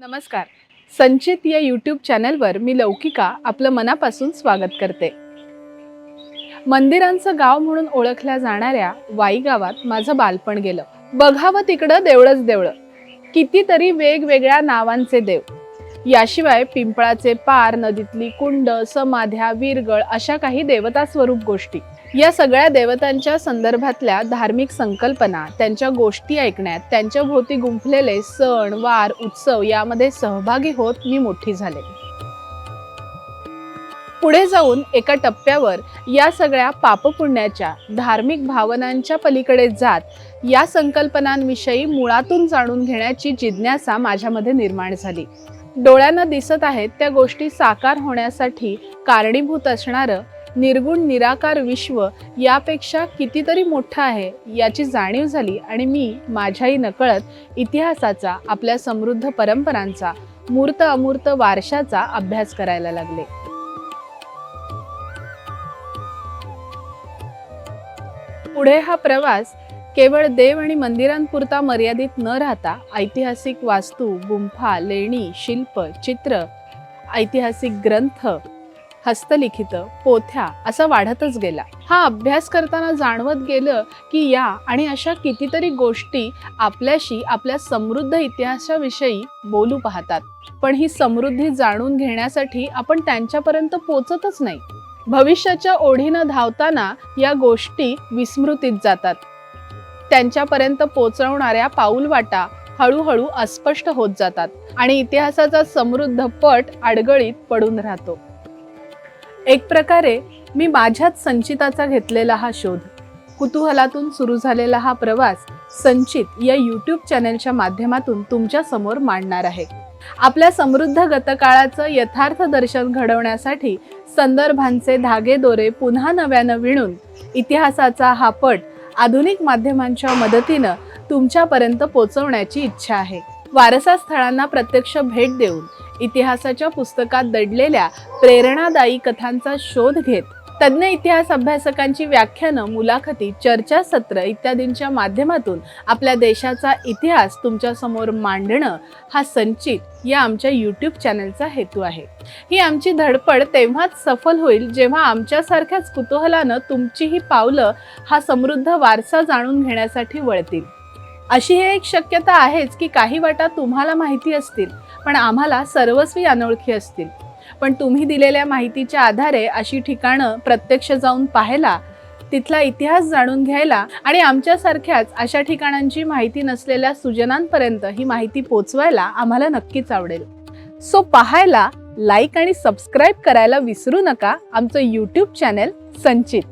नमस्कार. संचित या यूट्यूब चॅनलवर मी लौकिका आपलं मनापासून स्वागत करते. मंदिरांचं गाव म्हणून ओळखल्या जाणाऱ्या वाई गावात माझं बालपण गेलं. बघावं तिकडं देवळच देवळं. कितीतरी वेगवेगळ्या नावांचे देव. याशिवाय पिंपळाचे पार नदीतली कुंड समाध्या वीरगळ अशा काही देवता स्वरूप गोष्टी. या सगळ्या देवतांच्या संदर्भातल्या धार्मिक संकल्पना त्यांच्या गोष्टी ऐकण्यात त्यांच्या भोवती गुंफलेले सण वार उत्सव यामध्ये सहभागी होत मी मोठी झाले. पुढे जाऊन एका टप्प्यावर या सगळ्या पापपुण्याच्या धार्मिक भावनांच्या पलीकडे जात या संकल्पनांविषयी मुळातून जाणून घेण्याची जिज्ञासा माझ्यामध्ये निर्माण झाली. डोळ्यांना दिसत आहेत त्या गोष्टी साकार होण्यासाठी कारणीभूत असणारं निर्गुण निराकार विश्व यापेक्षा कितीतरी मोठं आहे याची जाणीव झाली आणि मी माझ्याही नकळत इतिहासाचा आपल्या समृद्ध परंपरांचा मूर्त अमूर्त वारशाचा अभ्यास करायला लागले. पुढे हा प्रवास केवळ देव आणि मंदिरांपुरता मर्यादित न राहता ऐतिहासिक वास्तू गुंफा लेणी शिल्प चित्र ऐतिहासिक ग्रंथ हस्तलिखित पोथ्या असा वाढतच गेला. हा अभ्यास करताना जाणवत गेलं की या आणि अशा कितीतरी गोष्टी आपल्याशी आपल्या समृद्ध इतिहासाविषयी बोलू पाहतात. पण ही समृद्धी जाणून घेण्यासाठी आपण त्यांच्यापर्यंत पोचतच नाही. भविष्याच्या ओढीनं धावताना या गोष्टी विस्मृतीत जातात. त्यांच्यापर्यंत पोचवणाऱ्या पाऊलवाटा हळूहळू अस्पष्ट होत जातात आणि इतिहासाचा समृद्ध पट अडगळीत पडून राहतो. एक प्रकारे मी माझ्याच संचिताचा घेतलेला हा शोध. कुतूहलातून सुरू झालेला हा प्रवास संचित या यूट्यूब चॅनेलच्या माध्यमातून तुमच्यासमोर मांडणार आहे. आपल्या समृद्ध गतकाळाचं यथार्थ दर्शन घडवण्यासाठी संदर्भांचे धागे दोरे पुन्हा नव्यानं विणून इतिहासाचा हा पट आधुनिक माध्यमांच्या मदतीनं तुमच्यापर्यंत पोचवण्याची इच्छा आहे. वारसा स्थळांना प्रत्यक्ष भेट देऊन इतिहासाच्या पुस्तकात दडलेल्या प्रेरणादायी कथांचा शोध घेत तज्ज्ञ इतिहास अभ्यासकांची व्याख्यानं मुलाखती चर्चासत्र इत्यादींच्या माध्यमातून आपल्या देशाचा इतिहास तुमच्यासमोर मांडणं हा संचित या आमच्या यूट्यूब चॅनलचा हेतू आहे. ही आमची धडपड तेव्हाच सफल होईल जेव्हा आमच्यासारख्याच कुतूहलानं तुमची ही पावलं हा समृद्ध वारसा जाणून घेण्यासाठी वळतील. अशी ही एक शक्यता आहेच की काही वाटा तुम्हाला माहिती असतील पण आम्हाला सर्वस्वी अनोळखी असतील. पण तुम्ही दिलेल्या माहितीच्या आधारे अशी ठिकाणं प्रत्यक्ष जाऊन पाहायला तिथला इतिहास जाणून घ्यायला आणि आमच्यासारख्याच अशा ठिकाणांची माहिती नसलेल्या सुजनांपर्यंत ही माहिती पोचवायला आम्हाला नक्कीच आवडेल. सो पाहायला लाईक आणि सबस्क्राईब करायला विसरू नका. आमचं यूट्यूब चॅनेल संचित.